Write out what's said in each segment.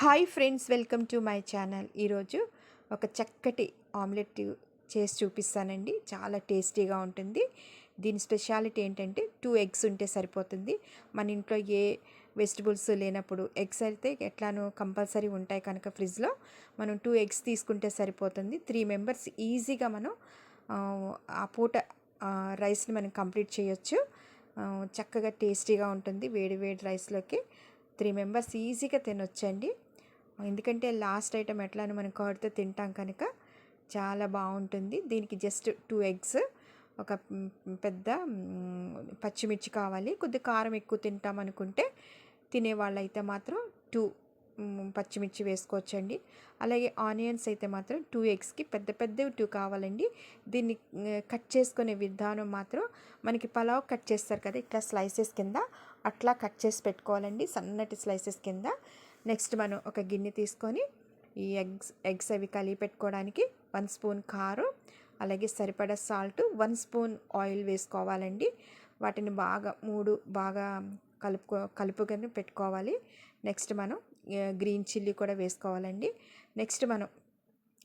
Hi friends welcome to my channel. ఈరోజు ఒక చక్కటి ఆమ్లెట్ చేసి చూపిస్తానండి. చాలా టేస్టీగా ఉంటుంది. దీని స్పెషాలిటీ ఏంటంటే టూ ఎగ్స్ ఉంటే సరిపోతుంది. మన ఇంట్లో ఏ వెజిటబుల్స్ లేనప్పుడు ఎగ్స్ అయితే ఎట్లానో కంపల్సరీ ఉంటాయి కనుక ఫ్రిడ్జ్లో. మనం టూ ఎగ్స్ తీసుకుంటే సరిపోతుంది. త్రీ మెంబర్స్ ఈజీగా మనం ఆ పూట రైస్ని మనం కంప్లీట్ చేయొచ్చు. చక్కగా టేస్టీగా ఉంటుంది. వేడి వేడి రైస్లోకి త్రీ మెంబర్స్ ఈజీగా తినొచ్చండి. ఎందుకంటే లాస్ట్ ఐటమ్ ఎట్లా అని మనం కర్డ్తో తింటాం కనుక చాలా బాగుంటుంది. దీనికి జస్ట్ టూ ఎగ్స్ ఒక పెద్ద పచ్చిమిర్చి కావాలి. కొద్ది కారం ఎక్కువ తింటాం అనుకుంటే తినేవాళ్ళు అయితే మాత్రం టూ పచ్చిమిర్చి వేసుకోవచ్చండి. అలాగే ఆనియన్స్ అయితే మాత్రం టూ ఎగ్స్కి పెద్ద పెద్దవి టూ కావాలండి. దీన్ని కట్ చేసుకునే విధానం మాత్రం మనకి పలావ్ కట్ చేస్తారు కదా ఇట్లా స్లైసెస్ కింద అట్లా కట్ చేసి పెట్టుకోవాలండి సన్నటి స్లైసెస్ కింద. నెక్స్ట్ మనం ఒక గిన్నె తీసుకొని ఈ ఎగ్స్ ఎగ్స్ అవి కలిపి పెట్టుకోవడానికి వన్ స్పూన్ కారం అలాగే సరిపడా సాల్ట్ వన్ స్పూన్ ఆయిల్ వేసుకోవాలండి. వాటిని బాగా మూడు బాగా కలుపుకో కలుపుకొని పెట్టుకోవాలి. నెక్స్ట్ మనం గ్రీన్ చిల్లీ కూడా వేసుకోవాలండి. నెక్స్ట్ మనం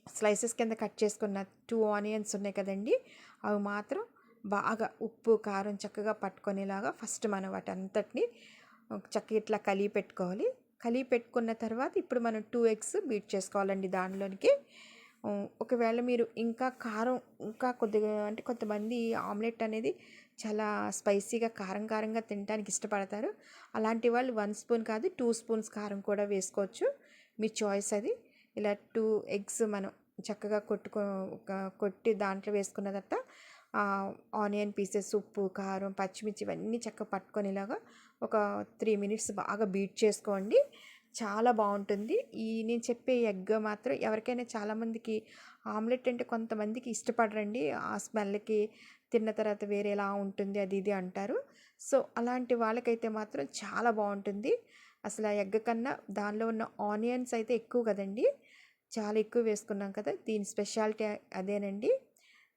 స్లైసెస్ కింద కట్ చేసుకున్న టూ ఆనియన్స్ ఉన్నాయి కదండి అవి మాత్రం బాగా ఉప్పు కారం చక్కగా పట్టుకునేలాగా ఫస్ట్ మనం వాటి అంతటిని చక్కగా ఇట్లా కలిపి పెట్టుకోవాలి. కలిపి పెట్టుకున్న తర్వాత ఇప్పుడు మనం టూ ఎగ్స్ బీట్ చేసుకోవాలండి దానిలోనికి. ఒకవేళ మీరు ఇంకా కారం ఇంకా కొద్దిగా అంటే కొంతమంది ఆమ్లెట్ అనేది చాలా స్పైసీగా కారం కారంగా తినడానికి ఇష్టపడతారు. అలాంటి వాళ్ళు వన్ స్పూన్ కాదు టూ స్పూన్స్ కారం కూడా వేసుకోవచ్చు. మీ చాయిస్ అది. ఇలా టూ ఎగ్స్ మనం చక్కగా కొట్టుకో కొట్టి దాంట్లో వేసుకున్న తర్వాత ఆనియన్ పీసెస్ ఉప్పు కారం పచ్చిమిర్చి ఇవన్నీ చక్కగా పట్టుకునేలాగా ఒక త్రీ మినిట్స్ బాగా బీట్ చేసుకోండి. చాలా బాగుంటుంది. ఈ నేను చెప్పే ఎగ్ మాత్రం ఎవరికైనా చాలామందికి ఆమ్లెట్ అంటే కొంతమందికి ఇష్టపడరండి. ఆ స్మెల్కి తిన్న తర్వాత వేరేలా ఉంటుంది అది ఇది అంటారు. సో అలాంటి వాళ్ళకైతే మాత్రం చాలా బాగుంటుంది. అసలు ఆ ఎగ్ కన్నా దానిలో ఉన్న ఆనియన్స్ అయితే ఎక్కువ కదండి. చాలా ఎక్కువ వేసుకున్నాం కదా దీని స్పెషాలిటీ అదేనండి.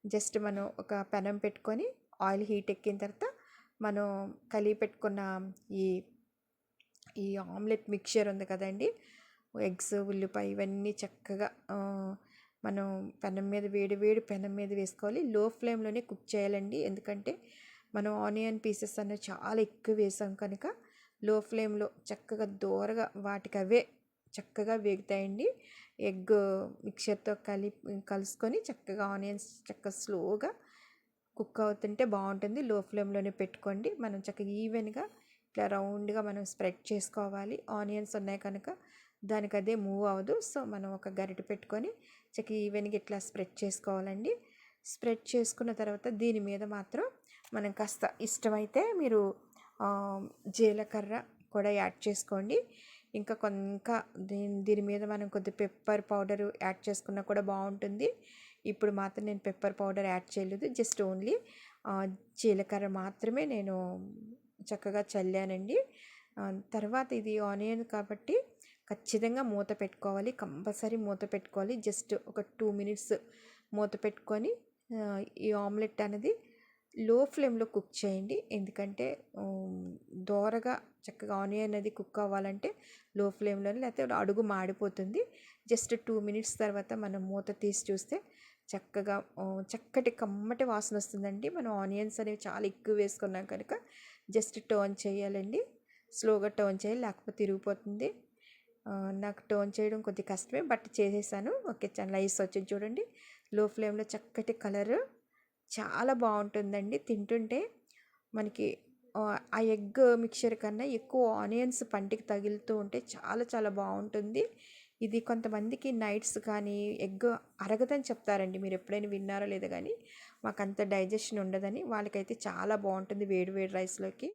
జస్ట్ మనం ఒక పెనం పెట్టుకొని ఆయిల్ హీట్ ఎక్కిన తర్వాత మనం కలిపి పెట్టుకున్న ఈ ఈ ఆమ్లెట్ మిక్చర్ ఉంది కదండి ఎగ్స్ ఉల్లిపాయ ఇవన్నీ చక్కగా మనం పెనం మీద వేడి వేడి పెనం మీద వేసుకోవాలి. లో ఫ్లేమ్లోనే కుక్ చేయాలండి. ఎందుకంటే మనం ఆనియన్ పీసెస్ అన్నవి చాలా ఎక్కువ వేసాం కనుక లో ఫ్లేమ్లో చక్కగా దూరగా వాటికి అవే చక్కగా వేగుతాయండి. ఎగ్ మిక్చర్తో కలిపి కలుసుకొని చక్కగా ఆనియన్స్ చక్కగా స్లోగా కుక్ అవుతుంటే బాగుంటుంది. లో ఫ్లేమ్లోనే పెట్టుకోండి. మనం చక్కగా ఈవెన్గా ఇట్లా రౌండ్గా మనం స్ప్రెడ్ చేసుకోవాలి. ఆనియన్స్ ఉన్నాయి కనుక దానికి అదే మూవ్ అవ్వదు. సో మనం ఒక గరిట పెట్టుకొని చక్కగా ఈవెన్గా ఇట్లా స్ప్రెడ్ చేసుకోవాలండి. స్ప్రెడ్ చేసుకున్న తర్వాత దీని మీద మాత్రం మనం కాస్త ఇష్టమైతే మీరు జీలకర్ర కూడా యాడ్ చేసుకోండి. ఇంకా ఇంకా దీని దీని మీద మనం కొద్ది పెప్పర్ పౌడర్ యాడ్ చేసుకున్నా కూడా బాగుంటుంది ఇప్పుడు మాత్రం నేను పెప్పర్ పౌడర్ యాడ్ చేయలేదు. జస్ట్ ఓన్లీ జీలకర్ర మాత్రమే నేను చక్కగా చల్లానండి. తర్వాత ఇది ఆనియన్ కాబట్టి ఖచ్చితంగా మూత పెట్టుకోవాలి. కంపల్సరీ మూత పెట్టుకోవాలి. జస్ట్ ఒక టూ మినిట్స్ మూత పెట్టుకొని ఈ ఆమ్లెట్ అనేది లో ఫ్లేమ్లో కుక్ చేయండి. ఎందుకంటే దోరగా చక్కగా ఆనియన్ అనేది కుక్ అవ్వాలంటే లో ఫ్లేమ్లోనే లేకపోతే అడుగు మాడిపోతుంది. జస్ట్ టూ మినిట్స్ తర్వాత మనం మూత తీసి చూస్తే చక్కగా చక్కటి కమ్మటి వాసన వస్తుందండి. మనం ఆనియన్స్ అనేవి చాలా ఎక్కువ వేసుకున్నాం కనుక జస్ట్ టర్న్ చేయాలండి. స్లోగా టర్న్ చేయాలి లేకపోతే తిరిగిపోతుంది నాకు టర్న్ చేయడం కొద్దిగా కష్టమే బట్ చేసేసాను. ఓకే చాలా లైస్ వచ్చింది చూడండి. లో ఫ్లేమ్లో చక్కటి కలర్ చాలా బాగుంటుందండి. తింటుంటే మనకి ఆ ఎగ్ మిక్చర్ కన్నా ఎక్కువ ఆనియన్స్ పంటికి తగులుతూ ఉంటే చాలా చాలా బాగుంటుంది. ఇది కొంతమందికి నైట్స్ కానీ ఎగ్ అరగదని చెప్తారండి. మీరు ఎప్పుడైనా విన్నారో లేదో కానీ మాకు అంత డైజెషన్ ఉండదని వాళ్ళకైతే చాలా బాగుంటుంది వేడి వేడి రైస్లోకి.